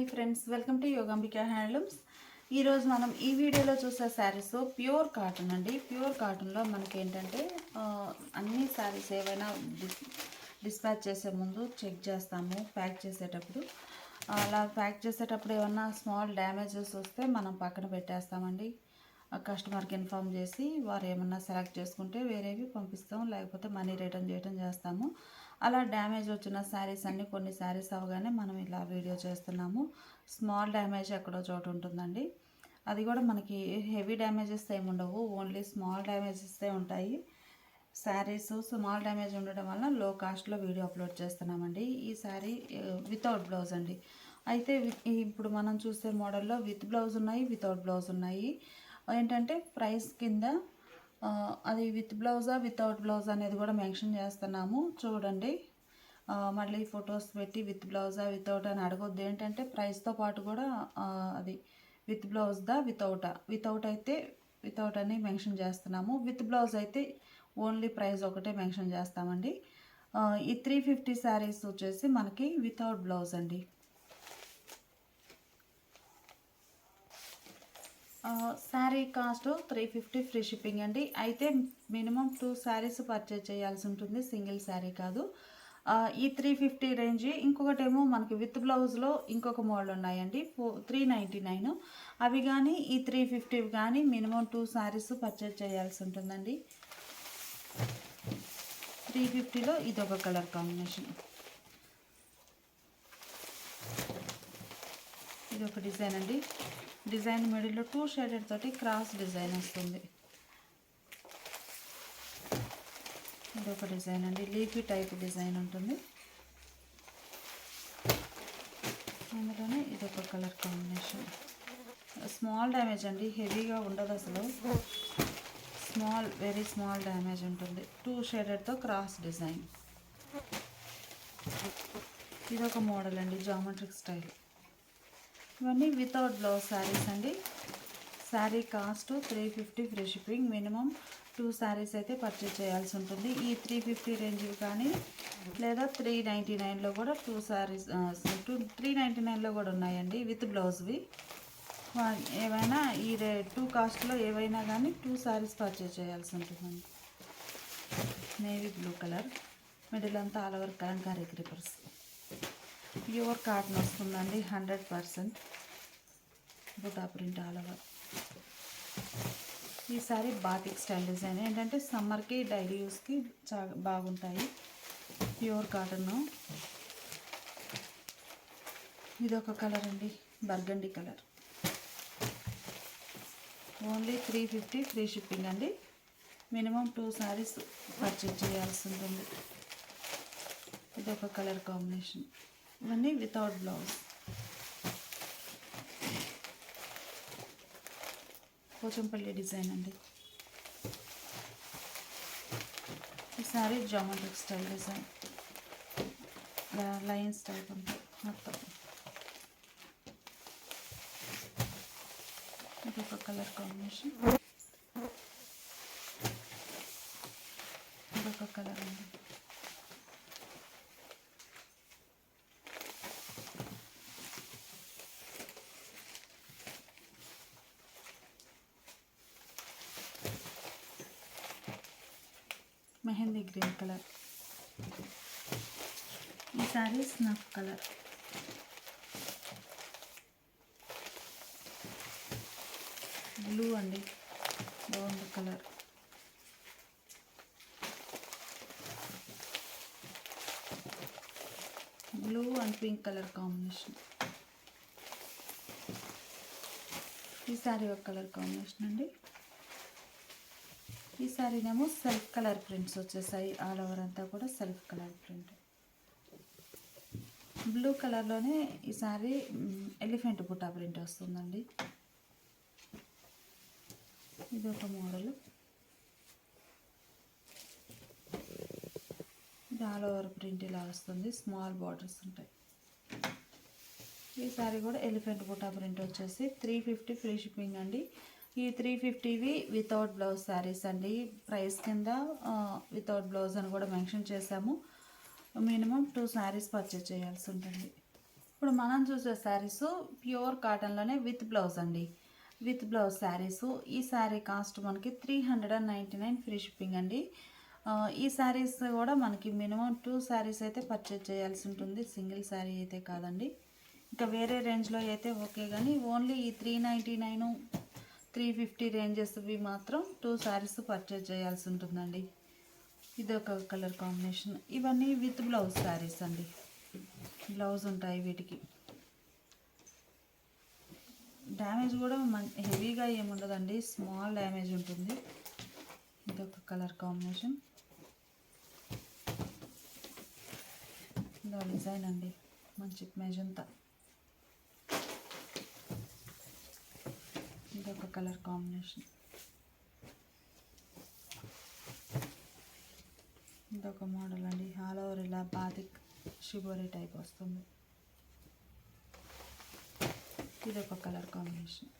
Hi friends welcome to Yogambika handlooms. ఈరోజు మనం ఈ వీడియోలో చూసే శారీస్ ప్యూర్ కాటన్ అండి. ప్యూర్ కాటన్లో మనకి ఏంటంటే అన్ని శారీస్ ఏవైనా డిస్పాచ్ చేసే ముందు చెక్ చేస్తాము ప్యాక్ చేసేటప్పుడు. అలా ప్యాక్ చేసేటప్పుడు ఏమన్నా స్మాల్ డ్యామేజెస్ వస్తే మనం పక్కన పెట్టేస్తామండి. కస్టమర్కి ఇన్ఫామ్ చేసి వారు ఏమన్నా సెలెక్ట్ చేసుకుంటే వేరేవి పంపిస్తాం లేకపోతే మనీ రిటర్న్ చేయడం చేస్తాము. అలా డ్యామేజ్ వచ్చిన శారీస్ అన్ని కొన్ని శారీస్ అవగానే మనం ఇలా వీడియో చేస్తున్నాము. స్మాల్ డ్యామేజ్ ఎక్కడో చోటు ఉంటుందండి. అది కూడా మనకి హెవీ డ్యామేజెస్ ఏమి ఉండవు. ఓన్లీ స్మాల్ డ్యామేజెస్తే ఉంటాయి. శారీస్ స్మాల్ డ్యామేజ్ ఉండడం వల్ల లో కాస్ట్లో వీడియో అప్లోడ్ చేస్తున్నామండి. ఈ శారీ వితౌట్ బ్లౌజ్ అండి. అయితే ఇప్పుడు మనం చూసే మోడల్లో విత్ బ్లౌజ్ ఉన్నాయి వితౌట్ బ్లౌజ్ ఉన్నాయి. ఏంటంటే ప్రైస్ కింద అది విత్ బ్లౌజా వితౌట్ బ్లౌజ్ అనేది కూడా మెన్షన్ చేస్తున్నాము. చూడండి. మళ్ళీ ఫొటోస్ పెట్టి విత్ బ్లౌజా వితౌట్ అని అడగొద్దు. ఏంటంటే ప్రైస్తో పాటు కూడా అది విత్ బ్లౌజ్దా వితౌటా. వితౌట్ అయితే వితౌట్ అని మెన్షన్ చేస్తున్నాము. విత్ బ్లౌజ్ అయితే ఓన్లీ ప్రైస్ ఒకటే మెన్షన్ చేస్తామండి. ఈ త్రీ ఫిఫ్టీ శారీస్ వచ్చేసి మనకి వితౌట్ బ్లౌజ్ అండి. Sari cost three fifty free shipping అండి. అయితే మినిమం టూ శారీస్ పర్చేజ్ చేయాల్సి ఉంటుంది సింగిల్ శారీ కాదు. ఈ త్రీ ఫిఫ్టీ రేంజ్ ఇంకొకటేమో మనకి విత్ బ్లౌజ్లో ఇంకొక మోడల్ ఉన్నాయండి ఫో త్రీ నైంటీ నైన్. అవి కానీ ఈ త్రీ ఫిఫ్టీ కానీ మినిమం టూ శారీస్ పర్చేజ్ చేయాల్సి ఉంటుందండి. త్రీ ఫిఫ్టీలో ఇది ఒక కలర్ కాంబినేషన్. ఇది ఒక డిజైన్ అండి. డిజైన్ మిడిల్లో టూ షేడెడ్ తోటి క్రాస్ డిజైన్ వస్తుంది. ఇది ఒక డిజైన్ అండి లీఫీ టైప్ డిజైన్ ఉంటుంది. అందులోనే ఇది ఒక కలర్ కాంబినేషన్. స్మాల్ డ్యామేజ్ అండి హెవీగా ఉండదు అసలు. స్మాల్ వెరీ స్మాల్ డ్యామేజ్ ఉంటుంది. టూ షేడెడ్తో క్రాస్ డిజైన్. ఇది ఒక మోడల్ అండి జామెట్రిక్ స్టైల్. ఇవన్నీ వితౌట్ బ్లౌజ్ శారీస్ అండి. Sari cost three fifty free shipping minimum two saris అయితే పర్చేజ్ చేయాల్సి ఉంటుంది. ఈ త్రీ ఫిఫ్టీ రేంజ్ కానీ లేదా త్రీ నైంటీ నైన్లో కూడా two saris two three ninety నైన్లో కూడా ఉన్నాయండి విత్ బ్లౌజ్వి ఏమైనా ఏవైనా ఈ రే టూ కాస్ట్లో ఏవైనా కానీ టూ శారీస్ పర్చేజ్ చేయాల్సి ఉంటుందండి. నేవీ బ్లూ కలర్ మిడిల్ అంతా all over Kalamkari creepers pure cotton వస్తుందండి hundred percent. Buta print all over. ఈసారి బాతిక్ స్టైల్ డిజైన్. ఏంటంటే సమ్మర్కి డైలీ యూస్కి చా బాగుంటాయి. Pure cotton. ఇది ఒక కలర్ అండి burgundy colour. Only three fifty free shipping అండి. మినిమం టూ శారీస్ పర్చేజ్ చేయాల్సి ఉంటుంది. ఇది ఒక కలర్ కాంబినేషన్. ఇవన్నీ వితౌట్ బ్లౌజ్ పోచంపల్లి డిజైన్ అండి. ఈ sari geometric style design lines type ఉంటాయి మొత్తం. ఒక కలర్ కాంబినేషన్ ఇదొక కలర్ అండి. Mehndi green colour. ఈ సారీ స్నఫ్ కలర్. బ్లూ అండి. బాగుంది colour. Blue and pink colour combination. ఈ సారీ ఒక కలర్ కాంబినేషన్ అండి. ఈ సారీనేమో సెల్ఫ్ కలర్ ప్రింట్స్ వచ్చేసాయి. ఆల్ ఓవర్ అంతా కూడా సెల్ఫ్ కలర్ ప్రింట్. బ్లూ కలర్లోనే ఈ సారీ ఎలిఫెంట్ బుట్టా ప్రింట్ వస్తుందండి. ఇది ఒక మోడల్. ఇది ఆల్ ఓవర్ ప్రింట్ ఇలా వస్తుంది. స్మాల్ బార్డర్స్ ఉంటాయి. ఈ సారీ కూడా ఎలిఫెంట్ బుట్టా ప్రింట్ వచ్చేసి త్రీ ఫిఫ్టీ ఫ్రీ షిప్పింగ్ అండి. ఈ త్రీ ఫిఫ్టీవి వితౌట్ బ్లౌజ్ శారీస్ అండి. ప్రైస్ కింద వితౌట్ బ్లౌజ్ అని కూడా మెన్షన్ చేశాము. మినిమం టూ శారీస్ పర్చేజ్ చేయాల్సి ఉంటుంది. ఇప్పుడు మనం చూసే శారీస్ ప్యూర్ కాటన్లోనే విత్ బ్లౌజ్ అండి. విత్ బ్లౌజ్ శారీస్ ఈ శారీ కాస్ట్ మనకి three hundred and ninety nine free shipping అండి ఈ శారీస్ కూడా మనకి మినిమం టూ శారీస్ అయితే పర్చేజ్ చేయాల్సి ఉంటుంది. సింగిల్ శారీ అయితే కాదండి. ఇంకా వేరే రేంజ్లో అయితే ఓకే కానీ ఓన్లీ ఈ three ninety nine three fifty రేంజెస్వి మాత్రం టూ శారీస్ పర్చేజ్ చేయాల్సి ఉంటుందండి. ఇది ఒక కలర్ కాంబినేషన్. ఇవన్నీ విత్ బ్లౌజ్ శారీస్ అండి. బ్లౌజ్ ఉంటాయి వీటికి. డ్యామేజ్ కూడా మన్ హెవీగా ఏముండదండి. స్మాల్ డ్యామేజ్ ఉంటుంది. ఇది ఒక కలర్ కాంబినేషన్. ఇదో డిజైన్ అండి. మంచి మెజంతా. ఇది ఒక కలర్ కాంబినేషన్. ఇదొక మోడల్ అండి. ఆల్ ఓవర్ ఇలా బాతిక్ షిబోరి టైప్ వస్తుంది. ఇది ఒక కలర్ కాంబినేషన్.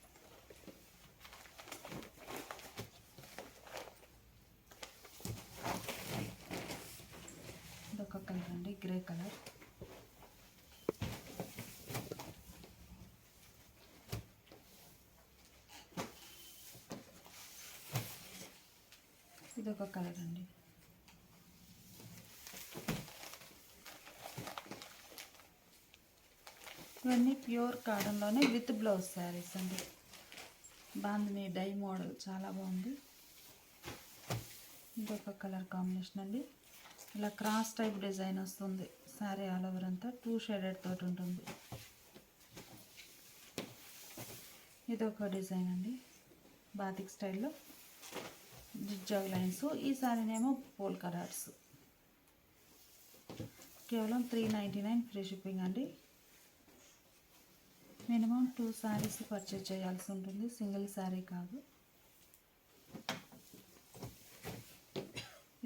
ఇదొక కలర్ అండి. Grey colour. ఇదొక కలర్ అండి. ఇవన్నీ ప్యూర్ కాటన్లోనే విత్ బ్లౌజ్ శారీస్ అండి. బాందిని డై మోడల్ చాలా బాగుంది. ఇంకొక కలర్ కాంబినేషన్ అండి. ఇలా క్రాస్ టైప్ డిజైన్ వస్తుంది శారీ ఆల్ ఓవర్ అంతా టూ షేడెడ్ తోటి ఉంటుంది. ఇదొక డిజైన్ అండి బాతిక్ స్టైల్లో. జిగ్జాగ్ లైన్స్ ఈ శారీనేమో పోల్ కలర్స్. కేవలం three ninety nine free shipping అండి. మినిమం టూ శారీస్ పర్చేజ్ చేయాల్సి ఉంటుంది. సింగిల్ శారీ కాదు.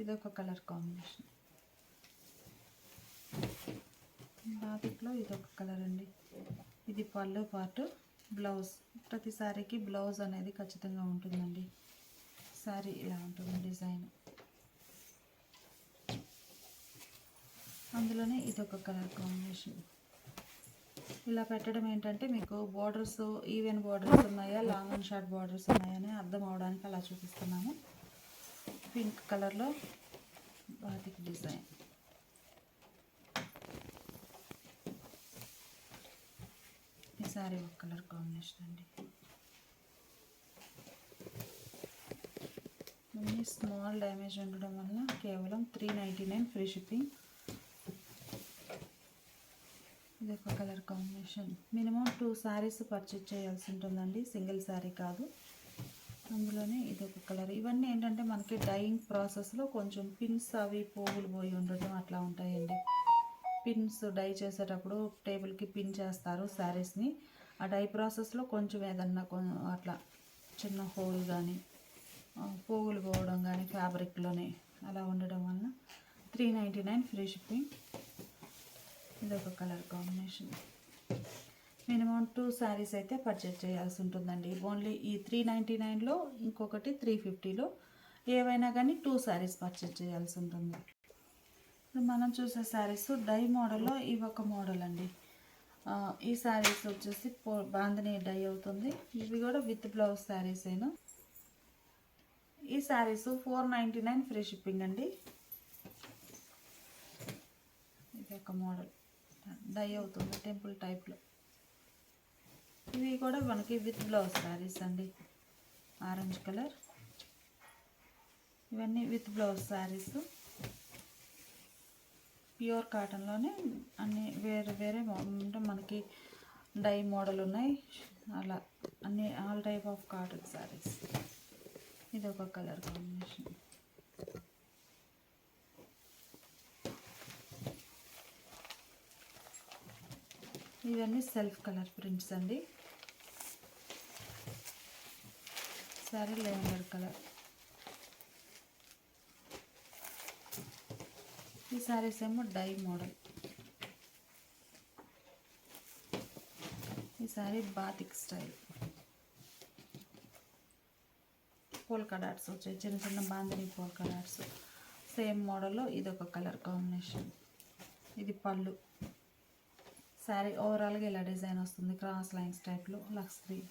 ఇదొక కలర్ కాంబినేషన్. బాతిక్లో ఇదొక కలర్ అండి. ఇది పళ్ళు పార్ట్ బ్లౌజ్. ప్రతి శారీకి బ్లౌజ్ అనేది ఖచ్చితంగా ఉంటుందండి. సారీ ఇలా ఉంటుంది డిజైన్. అందులోనే ఇదొక కలర్ కాంబినేషన్. ఇలా పెట్టడం ఏంటంటే మీకు బార్డర్స్ ఈవెన్ బార్డర్స్ ఉన్నాయా లాంగ్ అండ్ షార్ట్ బార్డర్స్ ఉన్నాయని అర్థం అవడానికి అలా చూపిస్తున్నాము పింక్ కలర్లో బాతికి డిజైన్ ఈ సారీ ఒక కలర్ కాంబినేషన్ అండి. అన్ని స్మాల్ డ్యామేజ్ ఉండడం వల్ల కేవలం three ninety nine free shipping ఇది ఒక colour combination minimum two saris purchase చేయాల్సి ఉంటుందండి. సింగిల్ శారీ కాదు. అందులోనే ఇది ఒక కలర్ ఇవన్నీ ఏంటంటే మనకి డైయింగ్ ప్రాసెస్లో కొంచెం పిన్స్ అవి పోగులు పోయి ఉండటం అట్లా ఉంటాయండి. పిన్స్ డై చేసేటప్పుడు టేబుల్కి పిన్ చేస్తారు శారీస్ని ఆ డై ప్రాసెస్లో కొంచెం ఏదన్నా అట్లా చిన్న హోల్ కానీ పోగులు పోవడం కానీ ఫ్యాబ్రిక్లోనే అలా ఉండడం వలన three ninety nine free shipping. ఇది ఒక colour combination. Minimum two saris అయితే పర్చేజ్ చేయాల్సి ఉంటుందండి. ఓన్లీ ఈ త్రీ నైంటీ నైన్లో ఇంకొకటి త్రీ ఫిఫ్టీలో ఏవైనా కానీ టూ శారీస్ పర్చేజ్ చేయాల్సి ఉంటుంది. ఇప్పుడు మనం చూసే శారీస్ డై మోడల్లో ఇవి ఒక మోడల్ అండి. ఈ శారీస్ వచ్చేసి పో డై అవుతుంది. ఇవి కూడా విత్ బ్లౌజ్ శారీస్ అయినా ఈ saris four ninety nine free shipping అండి. ఇది ఒక మోడల్ డై అవుతుంది టెంపుల్ టైప్లో ఇవి కూడా మనకి విత్ బ్లౌజ్ శారీస్ అండి. ఆరెంజ్ కలర్ ఇవన్నీ విత్ బ్లౌజ్ శారీస్ ప్యూర్ కాటన్లోనే అన్ని వేరే వేరే అంటే మనకి డై మోడల్ ఉన్నాయి. అలా అన్ని all type of cotton saris ఇది ఒక కలర్ కాంబినేషన్. ఇవన్నీ సెల్ఫ్ కలర్ ప్రింట్స్ అండి. Sari lavender colour. ఈ సారీస్ ఏమో డై మోడల్. ఈ sari batik style. Polka dots వచ్చాయి. చిన్న చిన్న బాందిని పోల్కా డాట్స్ సేమ్ మోడల్లో ఇది ఒక కలర్ కాంబినేషన్. ఇది పళ్ళు. శారీ ఓవరాల్గా ఇలా డిజైన్ వస్తుంది. క్రాస్ లైన్స్ టైప్లో. Lux green.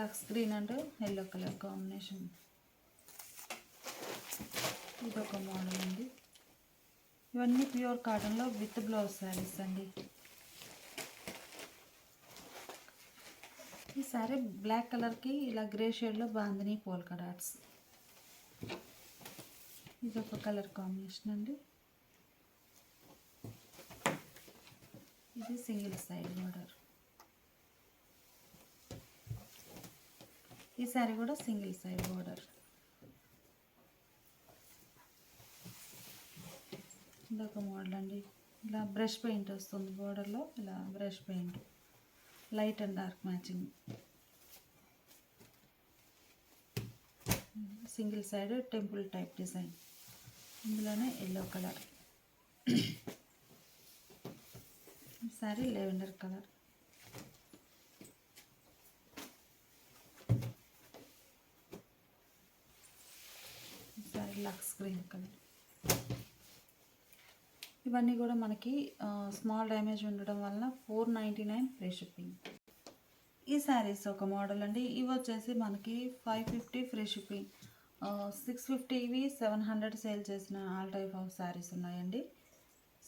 Lux green and yellow colour combination. ఇది ఒక మోడల్ ఉంది ఇవన్నీ ప్యూర్ కాటన్లో విత్ బ్లౌజ్ శారీస్ అండి. ఈ సారీ బ్లాక్ కలర్కి ఇలా గ్రే షేడ్లో బాందిని పోల్కా డాట్స్ ఇది ఒక కలర్ కాంబినేషన్ అండి. ఇది సింగిల్ సైడ్ బార్డర్. ఈ సారీ కూడా సింగిల్ సైడ్ బార్డర్. ఇదొక మోడల్ అండి. ఇలా బ్రష్ పెయింట్ వస్తుంది బోర్డర్లో ఇలా brush paint. Light and dark matching. Single side temple type design. ఇందులోనే yellow colour. Sari lavender colour. Sari Lux green colour. ఇవన్నీ కూడా మనకి స్మాల్ డ్యామేజ్ ఉండడం వలన four ninety nine free shipping ఈ శారీస్ ఒక మోడల్ అండి. ఇవి వచ్చేసి మనకి five fifty free shipping six ఫిఫ్టీవి seven hundred sale చేసిన ఆల్ టైప్ ఆఫ్ శారీస్ ఉన్నాయండి.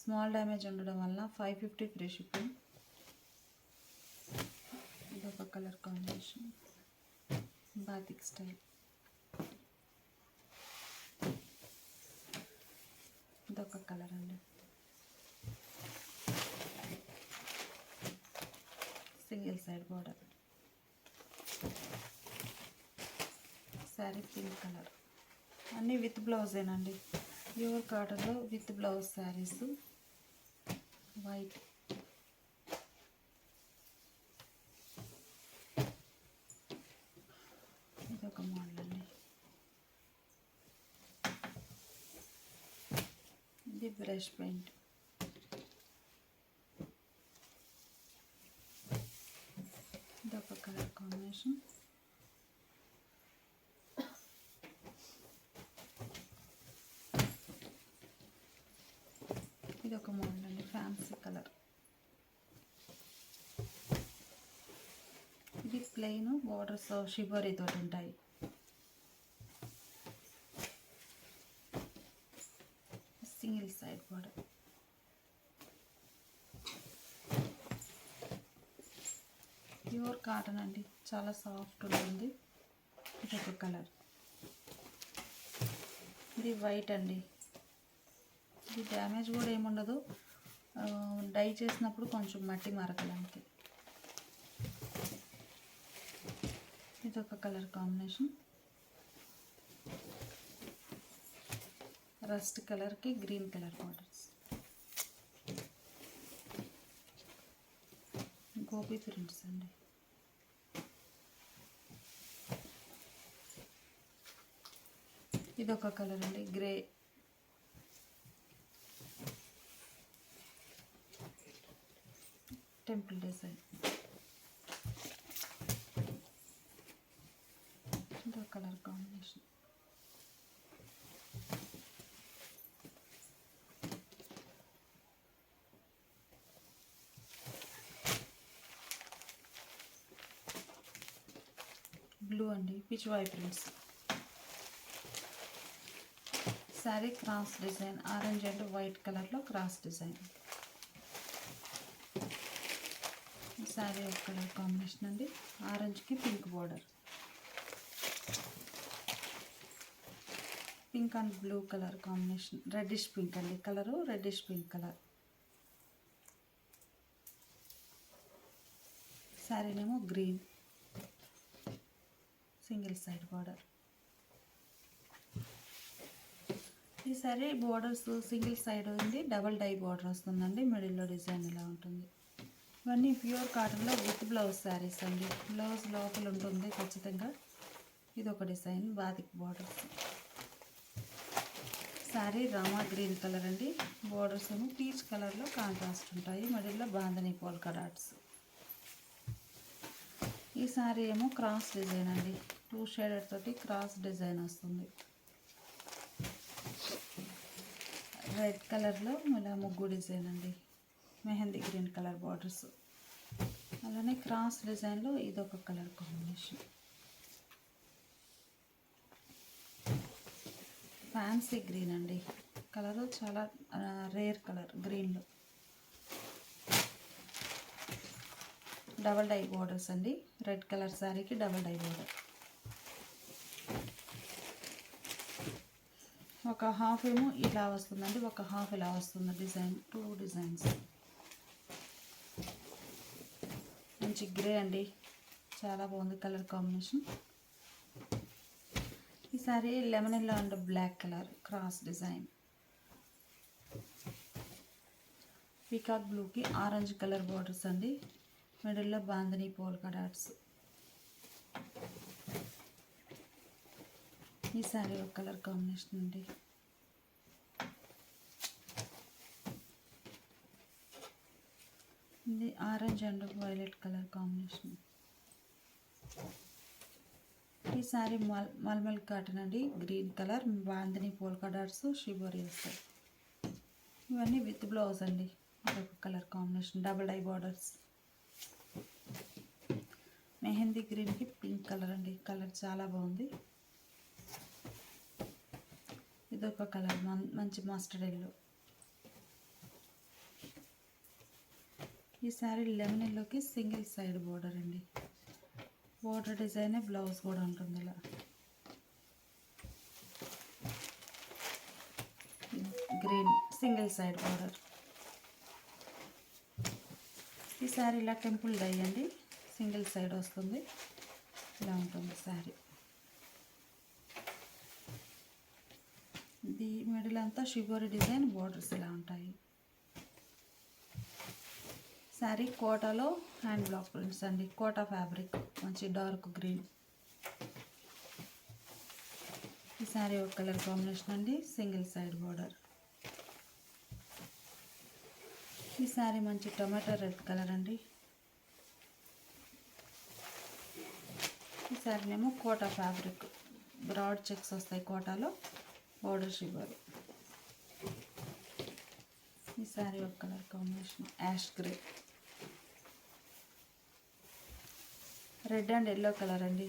స్మాల్ డ్యామేజ్ ఉండడం వల్ల ఫైవ్ ఫిఫ్టీ ఫ్రీ షిప్పింగ్ ఇదొక కలర్ కాంబినేషన్ బాతిక్ స్టైల్ ఇదొక కలర్ అండి. Single side border. Sari pink colour. అన్నీ విత్ బ్లౌజేనండి. ప్యూర్ కాటన్లో విత్ బ్లౌజ్ శారీస్ వైట్ ఇదొక మోడల్ అండి ఇది బ్రష్ పెయింట్ ఇదొక కలర్ కాంబినేషన్ ఇది ఒక మోడల్ అండి ఫ్యాన్సీ కలర్ ఇది ప్లెయిన్ బార్డర్స్ షిబోరీ తోటి ఉంటాయి single side border pure cotton అండి. చాలా సాఫ్ట్ ఉంటుంది. ఇది ఒక కలర్. ఇది వైట్ అండి. ఇది డ్యామేజ్ కూడా ఏముండదు డై చేసినప్పుడు కొంచెం మట్టి మరకలు అంతే. ఇది ఒక కలర్ కాంబినేషన్. రస్ట్ కలర్కి గ్రీన్ కలర్ బార్డర్స్ గోపి ప్రింట్స్ అండి ఇది ఒక కలర్ అండి గ్రే. Temple design. ఇది ఒక కలర్ కాంబినేషన్. బ్లూ అండి Pichwai prints sari cross design orange and white కలర్లో క్రాస్ డిజైన్. శారీ ఒక కలర్ కాంబినేషన్ అండి. ఆరెంజ్కి pink border. Pink and blue colour combination. Reddish pink అండి. Colour reddish pink colour. శారీనేమో green. Single side border. ఈ sari borders single side ఉంది. Double dye border వస్తుందండి. మిడిల్లో design ఇలా ఉంటుంది? ఇవన్నీ ప్యూర్ కాటన్లో విత్ బ్లౌజ్ శారీస్ అండి. బ్లౌజ్ లోపల ఉంటుంది ఖచ్చితంగా. ఇది ఒక design batik borders sari Rama green colour అండి. బోర్డర్స్ ఏమో పీచ్ కలర్లో కాంట్రాస్ట్ ఉంటాయి. మిడిల్లో బాంధని పోల్కా డాట్స్ ఈ శారీ ఏమో క్రాస్ డిజైన్ అండి. టూ షేడర్ తోటి క్రాస్ డిజైన్ వస్తుంది. రెడ్ కలర్లో ఇలా ముగ్గు డిజైన్ అండి. Mehndi green colour borders. అలానే క్రాస్ డిజైన్లో ఇదొక కలర్ కాంబినేషన్. ఫ్యాన్సీ గ్రీన్ అండి. కలరు చాలా రేర్ కలర్ గ్రీన్లో. డబల్ డై బోర్డర్స్ అండి. రెడ్ కలర్ శారీకి డబల్ డై బోర్డర్. ఒక హాఫ్ ఏమో ఇలా వస్తుందండి ఒక హాఫ్ ఇలా వస్తుంది డిజైన్ టూ డిజైన్స్. మంచి గ్రే అండి చాలా బాగుంది కలర్ కాంబినేషన్. ఈసారి lemon yellow and black colour cross design. Peacock బ్లూకి ఆరెంజ్ కలర్ బార్డర్స్ అండి మిడిల్లో బాందని పోల్కా డాట్స్ ఈ శారీ ఒక కలర్ కాంబినేషన్ అండి. ఇది orange and violet colour combination. ఈ సారీ మల్ మల్మల్ కాటన్ అండి. Green colour bandhani polka dots shibori వస్తాయి. ఇవన్నీ విత్ బ్లౌజ్ అండి. ఒక colour combination double dye borders. Mehndi గ్రీన్కి పింక్ కలర్ అండి. కలర్ చాలా బాగుంది. ఇదొక కలర్. మంచి మస్టర్డ్ ఎల్లో. ఈ శారీ లెమన్ ఎల్లోకి సింగిల్ సైడ్ బోర్డర్ అండి. బోర్డర్ డిజైనే బ్లౌజ్ కూడా ఉంటుంది ఇలా. Green single side border. ఈ శారీ ఇలా టెంపుల్ డై అండి. సింగిల్ సైడ్ వస్తుంది. ఇలా ఉంటుంది శారీ. ఇది మిడిల్ అంతా షిబోరి డిజైన్ బోర్డర్స్ ఇలా ఉంటాయి. శారీ కోటాలో హ్యాండ్ బ్లాక్ ప్రింట్స్ అండి. కోటా ఫ్యాబ్రిక్ మంచి డార్క్ గ్రీన్. ఈ శారీ ఒక కలర్ కాంబినేషన్ అండి సింగిల్ సైడ్ బోర్డర్. ఈ శారీ మంచి టొమాటో రెడ్ కలర్ అండి. ఈ శారీనేమో కోటా ఫ్యాబ్రిక్. బ్రాడ్ చెక్స్ వస్తాయి కోటాలో. బార్డర్స్ ఇవ్వాలి ఈ శారీ ఒక colour combination. Ash grey. Red and yellow colour అండి.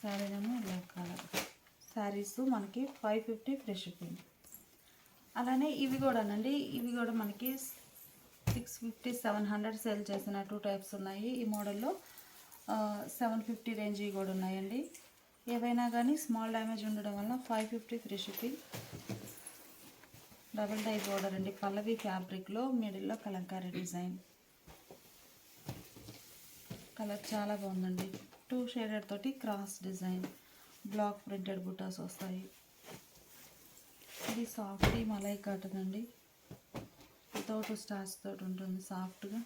శారీనేమో ఎల్లో కలర్. శారీస్ మనకి ఫైవ్ ఫిఫ్టీ ఫ్రెష్ షిప్పింగ్ అలానే ఇవి కూడానండి. ఇవి కూడా మనకి six fifty seven hundred sale చేసిన టూ టైప్స్ ఉన్నాయి. ఈ మోడల్లో సెవెన్ ఫిఫ్టీ రేంజ్ కూడా ఉన్నాయండి. ఏవైనా కానీ స్మాల్ డ్యామేజ్ ఉండడం వల్ల five fifty free shipping double dye border అండి. పల్లవి ఫ్యాబ్రిక్లో మిడిల్లో కలంకారీ డిజైన్. కలర్ చాలా బాగుందండి. టూ షేడెడ్ తోటి cross design. Block printed butas వస్తాయి. ఇది సాఫ్ట్ మలై కాటన్ అండి. వితౌట్ స్టార్స్ తోటి ఉంటుంది సాఫ్ట్గా.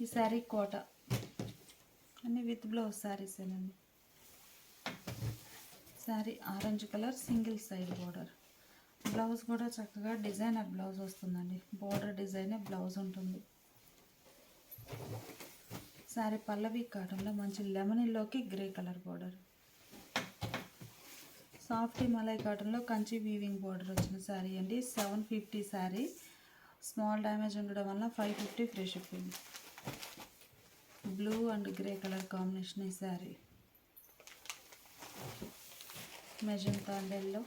ఈ శారీ కోట. అన్ని with blouse శారీసేనండి. Sari orange colour single side border. Blouse కూడా చక్కగా డిజైనర్ బ్లౌజ్ వస్తుందండి. బోర్డర్ డిజైనే బ్లౌజ్ ఉంటుంది. శారీ పల్లవి కాటన్లో మంచి lemon ఇల్లోకి grey colour border. Soft malai కాటన్లో కంచి వీవింగ్ బోర్డర్ వచ్చిన శారీ అండి. Seven fifty sari small damage ఉండడం వల్ల five fifty free shipping blue and grey colour combination ఈ శారీ మెజంతా అండ్ ఎల్లో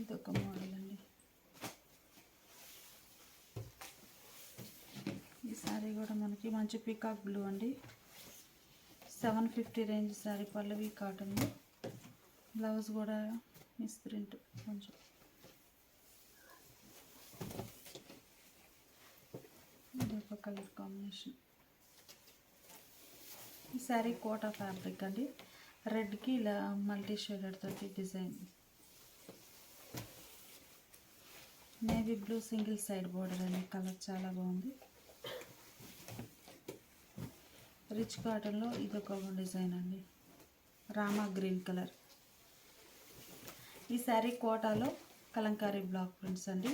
ఇదొక మోడల్ అండి. ఈ శారీ కూడా మనకి మంచి పీకాక్ బ్లూ అండి. Seven fifty range sari Pallavi cotton. Blouse కూడా మిస్ ప్రింట్ కొంచెం. ఇదొక colour combination. Sari Kota fabric అండి. రెడ్కి ఇలా మల్టీ షేడెడ్ తోటి design. Navy blue single side border అండి. కలర్ చాలా బాగుంది. రిచ్ కాటన్లో ఇదొక డిజైన్ అండి. Rama green colour. ఈ శారీ కోటాలో కలంకారీ బ్లాక్ ప్రింట్స్ అండి.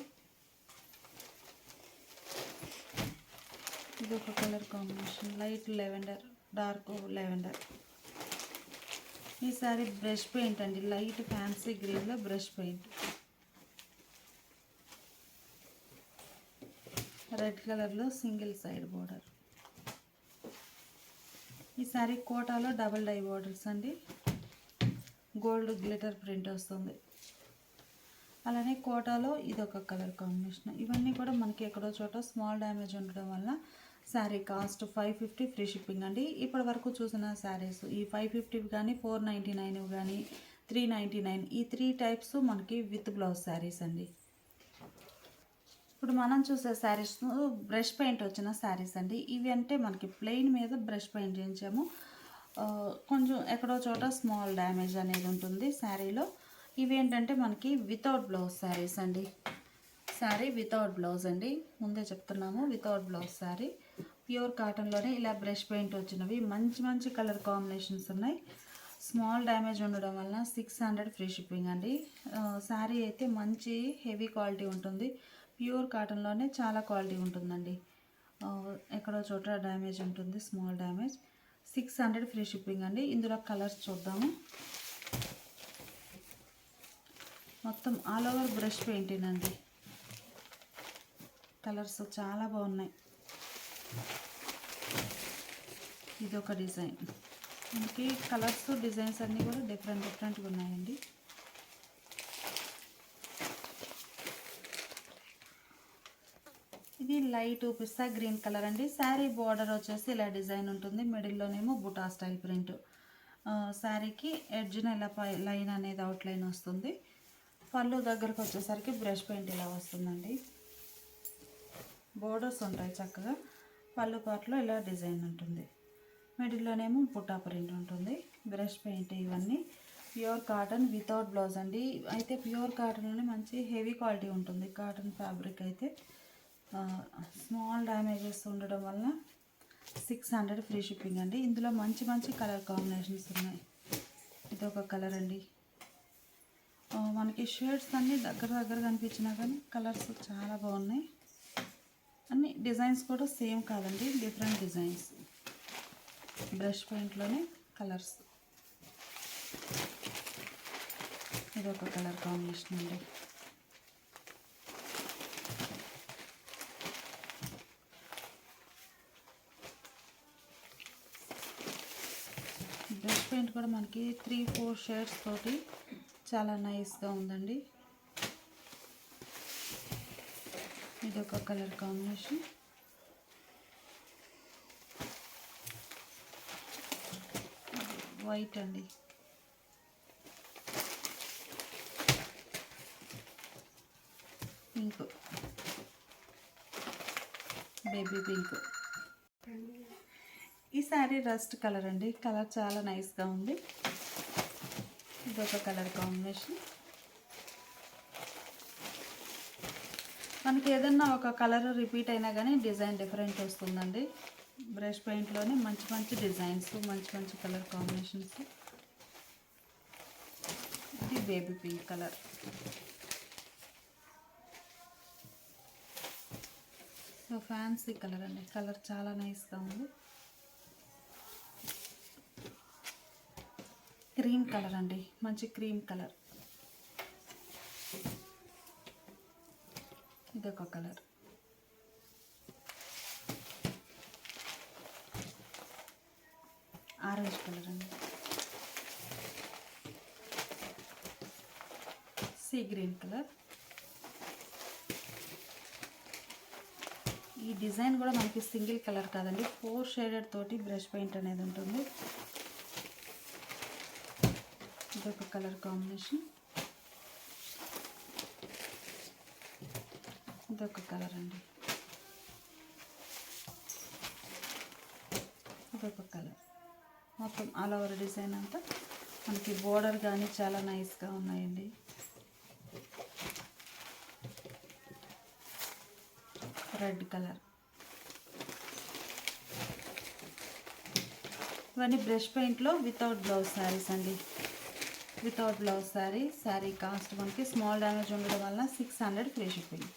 ఇది ఒక colour combination. Light lavender dark lavender. ఈసారి బ్రష్ పెయింట్ అండి. లైట్ ఫ్యాన్సీ గ్రీన్లో బ్రష్ పెయింట్. రెడ్ కలర్లో సింగిల్ సైడ్ బోర్డర్. ఈ కోటాలో డబుల్ డై బోర్డర్స్ అండి. గోల్డ్ గ్లిటర్ ప్రింట్ వస్తుంది. అలానే కోటాలో ఇది ఒక కలర్ కాంబినేషన్. ఇవన్నీ కూడా మనకి ఎక్కడో చోట స్మాల్ డ్యామేజ్ ఉండడం వల్ల sari cost five fifty free shipping అండి. ఇప్పటి వరకు చూసిన శారీస్ ఈ ఫైవ్ ఫిఫ్టీ కానీ ఫోర్ నైంటీ నైన్ కానీ త్రీ నైంటీ నైన్ ఈ త్రీ టైప్స్ మనకి విత్ బ్లౌజ్ శారీస్ అండి. ఇప్పుడు మనం చూసే శారీస్ బ్రష్ పెయింట్ వచ్చిన శారీస్ అండి. ఇవి అంటే మనకి ప్లెయిన్ మీద బ్రష్ పెయింట్ చేయించాము. కొంచెం ఎక్కడో చోట స్మాల్ డ్యామేజ్ అనేది ఉంటుంది శారీలో. ఇవి ఏంటంటే మనకి వితౌట్ బ్లౌజ్ శారీస్ అండి. శారీ వితౌట్ బ్లౌజ్ అండి. ముందే చెప్తున్నాము వితౌట్ బ్లౌజ్ శారీ. ప్యూర్ కాటన్లోనే ఇలా బ్రష్ పెయింట్ వచ్చినవి. మంచి మంచి కలర్ కాంబినేషన్స్ ఉన్నాయి. స్మాల్ డ్యామేజ్ ఉండడం వలన సిక్స్ హండ్రెడ్ ఫ్రీ షిప్పింగ్ అండి. శారీ అయితే మంచి హెవీ క్వాలిటీ ఉంటుంది. ప్యూర్ కాటన్లోనే చాలా క్వాలిటీ ఉంటుందండి. ఎక్కడో చోట డ్యామేజ్ ఉంటుంది small damage six hundred free shipping అండి. ఇందులో కలర్స్ చూద్దాము. మొత్తం ఆల్ ఓవర్ బ్రష్ పెయింటింగ్ అండి. కలర్స్ చాలా బాగున్నాయి. ఇది ఒక డిజైన్. మనకి కలర్స్ డిజైన్స్ అన్నీ కూడా డిఫరెంట్ డిఫరెంట్గా ఉన్నాయండి. ఇది లైట్ పిస్తా గ్రీన్ కలర్ అండి. శారీ బార్డర్ వచ్చేసి ఇలా డిజైన్ ఉంటుంది. మిడిల్లోనేమో బుటా స్టైల్ ప్రింట్. శారీకి ఎడ్జ్న ఇలా పై లైన్ అనేది అవుట్ లైన్ వస్తుంది. పళ్ళు దగ్గరకు వచ్చేసరికి బ్రష్ పెయింట్ ఇలా వస్తుందండి. బోర్డర్స్ ఉంటాయి చక్కగా. పళ్ళు పాటలో ఇలా డిజైన్ ఉంటుంది. మిడిల్లోనేమో పుట్టా ప్రింట్ ఉంటుంది. బ్రష్ పెయింట్ ఇవన్నీ. ప్యూర్ కాటన్ వితౌట్ బ్లౌజ్ అండి. అయితే ప్యూర్ కాటన్లోనే మంచి హెవీ క్వాలిటీ ఉంటుంది. కాటన్ ఫ్యాబ్రిక్ అయితే స్మాల్ డ్యామేజెస్ ఉండడం వల్ల సిక్స్ హండ్రెడ్ ఫ్రీ షిప్పింగ్ అండి. ఇందులో మంచి మంచి కలర్ కాంబినేషన్స్ ఉన్నాయి. ఇది ఒక కలర్ అండి. మనకి షేడ్స్ అన్నీ దగ్గర దగ్గర కనిపించినా కానీ కలర్స్ చాలా బాగున్నాయి. అన్ని డిజైన్స్ కూడా సేమ్ కాదండి డిఫరెంట్ డిజైన్స్. బ్రష్ పెయింట్లోనే కలర్స్. ఇది ఒక కలర్ కాంబినేషన్ అండి. బ్రష్ పెయింట్ కూడా మనకి త్రీ ఫోర్ షేడ్స్ తోటి చాలా నైస్గా ఉందండి. ఇది ఒక కలర్ కాంబినేషన్. వైట్ అండి. పింక్ బేబీ పింక్ ఈ శారీ రస్ట్ కలర్ అండి. కలర్ చాలా నైస్గా ఉంది. ఇదొక కలర్ కాంబినేషన్. మనకి ఏదన్నా ఒక కలర్ రిపీట్ అయినా కానీ డిజైన్ డిఫరెంట్ వస్తుందండి. బ్రష్ పెయింట్లోనే మంచి మంచి డిజైన్స్ మంచి మంచి కలర్ కాంబినేషన్స్. ఇది baby pink colour. So fancy colour అండి. కలర్ చాలా నైస్గా ఉంది. క్రీమ్ కలర్ అండి. మంచి క్రీమ్ కలర్. ఇదొక కలర్. ఆరెంజ్ కలర్ అండి. Sea green colour. ఈ డిజైన్ కూడా మనకి సింగిల్ కలర్ కాదండి ఫోర్ షేడెడ్ తోటి బ్రష్ పెయింట్ అనేది ఉంటుంది. ఇదొక కలర్ కాంబినేషన్. ఒక కలర్ అండి. ఇదొక కలర్. మొత్తం ఆల్ ఓవర్ డిజైన్ అంతా మనకి బోర్డర్ కానీ చాలా నైస్గా ఉన్నాయండి. Red colour. ఇవన్నీ బ్రష్ పెయింట్లో వితౌట్ బ్లౌజ్ శారీస్ అండి. Without blouse sari sari cost మనకి స్మాల్ డ్యామేజ్ ఉండడం వల్ల సిక్స్ హండ్రెడ్ ఫ్రీ షిప్పింగ్.